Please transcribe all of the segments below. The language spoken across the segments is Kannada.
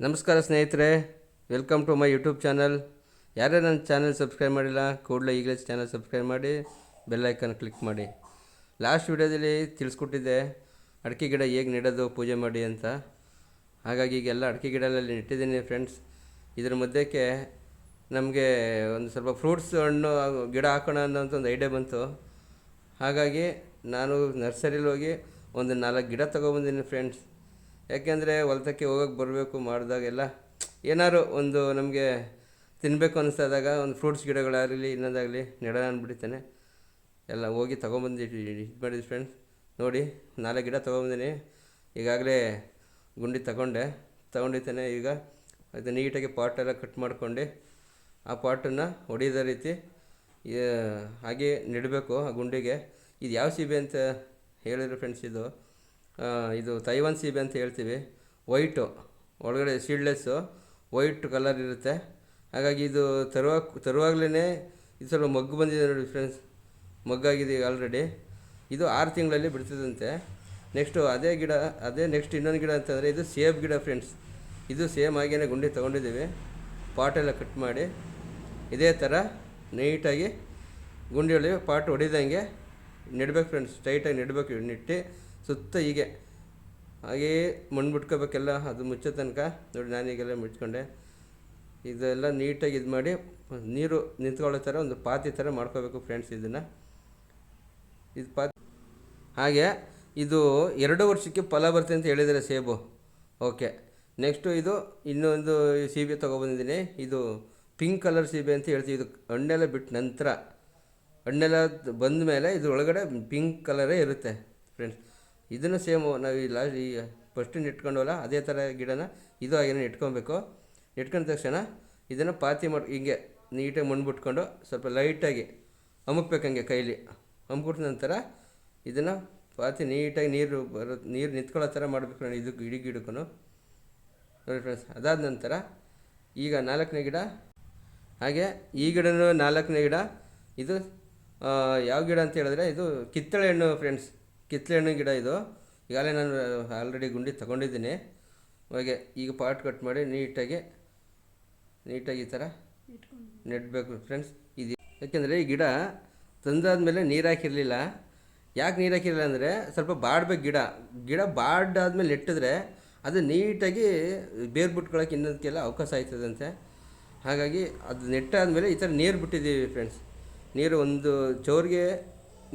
ನಮಸ್ಕಾರ ಸ್ನೇಹಿತರೆ welcome to my YouTube channel ಯಾರೇ ನನ್ನ ಚಾನಲ್ ಸಬ್ಸ್ಕ್ರೈಬ್ ಮಾಡಿಲ್ಲ, ಕೂಡಲೇ ಈಗಲೇ ಚಾನಲ್ ಸಬ್ಸ್ಕ್ರೈಬ್ ಮಾಡಿ ಬೆಲ್ ಐಕನ್ ಕ್ಲಿಕ್ ಮಾಡಿ. ಲಾಸ್ಟ್ ವಿಡಿಯೋದಲ್ಲಿ ತಿಳಿಸ್ಕೊಟ್ಟಿದ್ದೆ, ಅಡಿಕೆ ಗಿಡ ಹೇಗೆ ನೆಡೋದು, ಪೂಜೆ ಮಾಡಿ ಅಂತ. ಹಾಗಾಗಿ ಈಗ ಎಲ್ಲ ಅಡಿಕೆ ಗಿಡಗಳಲ್ಲಿ ನೆಟ್ಟಿದ್ದೀನಿ ಫ್ರೆಂಡ್ಸ್ ಇದ್ರ ಮಧ್ಯಕ್ಕೆ ನಮಗೆ ಒಂದು ಸ್ವಲ್ಪ ಫ್ರೂಟ್ಸ್ ಹಣ್ಣು, ಗಿಡ ಹಾಕೋಣ ಅನ್ನೋಂಥ ಒಂದು ಐಡಿಯಾ ಬಂತು. ಹಾಗಾಗಿ ನಾನು ನರ್ಸರಿಲಿ ಹೋಗಿ ಒಂದು ನಾಲ್ಕು ಗಿಡ ತೊಗೊಬಂದಿನಿ ಫ್ರೆಂಡ್ಸ್ ಯಾಕೆಂದರೆ ಹೊಲದಕ್ಕೆ ಹೋಗೋಕೆ ಬರಬೇಕು ಮಾಡಿದಾಗೆಲ್ಲ ಏನಾದ್ರು ಒಂದು ನಮಗೆ ತಿನ್ನಬೇಕು ಅನಿಸ್ತಾದಾಗ ಒಂದು ಫ್ರೂಟ್ಸ್ ಗಿಡಗಳಾಗಲಿ ಇನ್ನೊಂದಾಗಲಿ ನೆಡೋಣ ಅಂದ್ಬಿಡ್ತೇನೆ ಎಲ್ಲ ಹೋಗಿ ತೊಗೊಂಬಂದು ಇದು ಮಾಡಿದ್ವಿ ಫ್ರೆಂಡ್ಸ್ ನೋಡಿ ನಾಲ್ಕು ಗಿಡ ತೊಗೊಂಬಂದಿನಿ. ಈಗಾಗಲೇ ಗುಂಡಿ ತಗೊಂಡೆ. ತೊಗೊಂಡಿದ್ದೇನೆ ಈಗ. ಅದು ನೀಟಾಗಿ ಪಾಟೆಲ್ಲ ಕಟ್ ಮಾಡ್ಕೊಂಡು ಆ ಪಾಟನ್ನು ಹೊಡೆಯೋದ ರೀತಿ ಹಾಗೆ ನೆಡಬೇಕು ಆ ಗುಂಡಿಗೆ. ಇದು ಯಾವ ಸೀಬೆ ಅಂತ ಹೇಳಿದ್ರು ಫ್ರೆಂಡ್ಸ್ ಇದು. ಇದು ತೈವಾನ್ ಸೀಬೆ ಅಂತ ಹೇಳ್ತೀವಿ. ವೈಟು ಒಳಗಡೆ ಸೀಡ್ಲೆಸ್ಸು ವೈಟ್ ಕಲರ್ ಇರುತ್ತೆ. ಹಾಗಾಗಿ ಇದು ತರುವಾಗ ತರುವಾಗಲೇ ಇದು ಸ್ವಲ್ಪ ಮಗ್ಗು ಬಂದಿದೆ ನೋಡಿ ಫ್ರೆಂಡ್ಸ್ ಮಗ್ಗಾಗಿದೆ ಈಗ ಆಲ್ರೆಡಿ ಇದು ಆರು ತಿಂಗಳಲ್ಲಿ ಬಿಡ್ತದಂತೆ. ನೆಕ್ಸ್ಟು ಅದೇ ಗಿಡ, ಅದೇ ನೆಕ್ಸ್ಟ್ ಇನ್ನೊಂದು ಗಿಡ ಅಂತಂದರೆ ಇದು ಸೇಬ್ ಗಿಡ ಫ್ರೆಂಡ್ಸ್ ಇದು ಸೇಮ್ ಆಗಿಯೇ ಗುಂಡಿ ತೊಗೊಂಡಿದ್ದೀವಿ. ಪಾಟೆಲ್ಲ ಕಟ್ ಮಾಡಿ. ಇದೇ ಥರ ನೀಟಾಗಿ ಗುಂಡಿಯಲ್ಲಿ ಪಾಟ್ ಹೊಡಿದಂಗೆ ನೆಡ್ಬೇಕು ಫ್ರೆಂಡ್ಸ್ ಸ್ಟ್ರೈಟಾಗಿ ನೆಡಬೇಕು, ನೆಟ್ಟು ಸುತ್ತ ಹೀಗೆ. ಹಾಗೇ ಮಣ್ಣು ಬಿಟ್ಕೋಬೇಕೆಲ್ಲ ಅದು ಮುಚ್ಚೋ ತನಕ. ನೋಡಿ ನಾನೀಗೆಲ್ಲ ಮುಚ್ಕೊಂಡೆ. ಇದೆಲ್ಲ ನೀಟಾಗಿ ಇದು ಮಾಡಿ ನೀರು ನಿಂತ್ಕೊಳ್ಳೋ ಥರ ಒಂದು ಪಾತಿ ಥರ ಮಾಡ್ಕೋಬೇಕು ಫ್ರೆಂಡ್ಸ್ ಇದನ್ನು. ಇದು ಪಾತಿ ಹಾಗೆ ಇದು ಎರಡು ವರ್ಷಕ್ಕೆ ಫಲ ಬರುತ್ತೆ ಅಂತ ಹೇಳಿದರೆ ಸೇಬು. ಓಕೆ. ನೆಕ್ಸ್ಟು ಇದು ಇನ್ನೊಂದು ಸೀಬೆ ತೊಗೊಬಂದಿದ್ದೀನಿ. ಇದು ಪಿಂಕ್ ಕಲರ್ ಸೀಬೆ ಅಂತ ಹೇಳ್ತೀವಿ. ಇದು ಹಣ್ಣೆಲ್ಲ ಬಿಟ್ಟು ನಂತರ. ಹಣ್ಣೆಲ್ಲ ಬಂದ ಮೇಲೆ ಇದು ಒಳಗಡೆ ಪಿಂಕ್ ಕಲರೇ ಇರುತ್ತೆ ಫ್ರೆಂಡ್ಸ್ ಇದನ್ನು ಸೇಮು ನಾವು ಈ ಲಾ ಈ ಫಸ್ಟ್ ನೆಟ್ಕೊಂಡವಲ್ಲ ಅದೇ ಥರ ಗಿಡನ ಇದು ಹಾಗೇನೆ ನೆಟ್ಕೊಬೇಕು ನೆಟ್ಕೊಂಡ ತಕ್ಷಣ ಇದನ್ನು ಪಾತಿ ಮಾಡಿ, ಹಿಂಗೆ ನೀಟಾಗಿ ಮಣ್ಣು ಬಿಟ್ಕೊಂಡು ಸ್ವಲ್ಪ ಲೈಟಾಗಿ ಹಂಗೆ ಕೈಲಿ. ಅಮ್ಬಿಟ್ಟ ನಂತರ ಇದನ್ನು ಪಾತಿ ನೀಟಾಗಿ ನೀರು ಬರೋ, ನೀರು ನಿಂತ್ಕೊಳ್ಳೋ ಥರ ಮಾಡಬೇಕು ನೋಡಿ ಇದಕ್ಕೆ ಇಡೀ ಗಿಡಕ್ಕೂ ನೋಡಿ ಫ್ರೆಂಡ್ಸ್ ಅದಾದ ನಂತರ ಈಗ ನಾಲ್ಕನೇ ಗಿಡ, ಹಾಗೆ ಈ ಗಿಡನೂ ನಾಲ್ಕನೇ ಗಿಡ. ಇದು ಯಾವ ಗಿಡ ಅಂತ ಹೇಳಿದ್ರೆ ಇದು ಕಿತ್ತಳೆ ಹಣ್ಣು ಫ್ರೆಂಡ್ಸ್ ಕಿತ್ತಳೆ ಹಣ್ಣಿನ ಗಿಡ ಇದು. ಈಗಾಗಲೇ ನಾನು ಆಲ್ರೆಡಿ ಗುಂಡಿ ತಗೊಂಡಿದ್ದೀನಿ. ಹಾಗೆ ಈಗ ಪಾಟ್ ಕಟ್ ಮಾಡಿ ನೀಟಾಗಿ ನೀಟಾಗಿ ಈ ಥರ ನೆಡಬೇಕು ಫ್ರೆಂಡ್ಸ್ ಇದು ಯಾಕೆಂದರೆ ಈ ಗಿಡ ತಂದಾದ್ಮೇಲೆ ನೀರು ಹಾಕಿರಲಿಲ್ಲ. ಯಾಕೆ ನೀರು ಹಾಕಿರಲಿಲ್ಲ ಅಂದರೆ ಸ್ವಲ್ಪ ಬಾಡ್ಬೇಕು ಗಿಡ. ಗಿಡ ಬಾಡಾದ್ಮೇಲೆ ನೆಟ್ಟಿದ್ರೆ ಅದು ನೀಟಾಗಿ ಬೇರು ಬಿಟ್ಕೊಳ್ಳೋಕೆ ಇನ್ನೊಂದಕ್ಕೆಲ್ಲ ಅವಕಾಶ ಆಯ್ತದಂತೆ. ಹಾಗಾಗಿ ಅದು ನೆಟ್ಟಾದ್ಮೇಲೆ ಈ ಥರ ನೀರು ಬಿಟ್ಟಿದ್ದೀವಿ ಫ್ರೆಂಡ್ಸ್ ನೀರು ಒಂದು ಚೌರಿಗೆ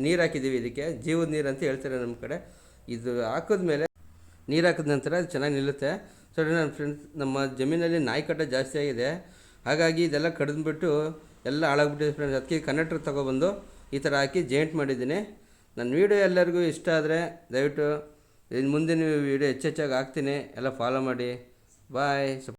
ನೀರು ಹಾಕಿದ್ದೀವಿ ಇದಕ್ಕೆ, ಜೀವದ ನೀರು ಅಂತ ಹೇಳ್ತಾರೆ ನಮ್ಮ ಕಡೆ. ಇದು ಹಾಕಿದ್ಮೇಲೆ ನೀರು ಹಾಕಿದ ನಂತರ ಅದು ಚೆನ್ನಾಗಿ ನಿಲ್ಲುತ್ತೆ. ಸೊ ನನ್ನ ಫ್ರೆಂಡ್ಸ್ ನಮ್ಮ ಜಮೀನಲ್ಲಿ ನಾಯಿ ಕಟ್ಟ ಜಾಸ್ತಿ ಆಗಿದೆ. ಹಾಗಾಗಿ ಇದೆಲ್ಲ ಕಡಿದ್ಬಿಟ್ಟು ಎಲ್ಲ ಹಾಳಾಗ್ಬಿಟ್ಟಿದೆ ಫ್ರೆಂಡ್ಸ್ ಅದಕ್ಕೆ ಕನೆಕ್ಟ್ರ್ ತೊಗೊಬಂದು ಈ ಥರ ಹಾಕಿ ಜೇಂಟ್ ಮಾಡಿದ್ದೀನಿ. ನನ್ನ ವೀಡಿಯೋ ಎಲ್ಲರಿಗೂ ಇಷ್ಟ ಆದರೆ ದಯವಿಟ್ಟು ಇನ್ನು ಮುಂದಿನ ವೀಡಿಯೋ ಹೆಚ್ಚೆಚ್ಚಾಗಿ ಹಾಕ್ತೀನಿ. ಎಲ್ಲ ಫಾಲೋ ಮಾಡಿ. ಬಾಯ್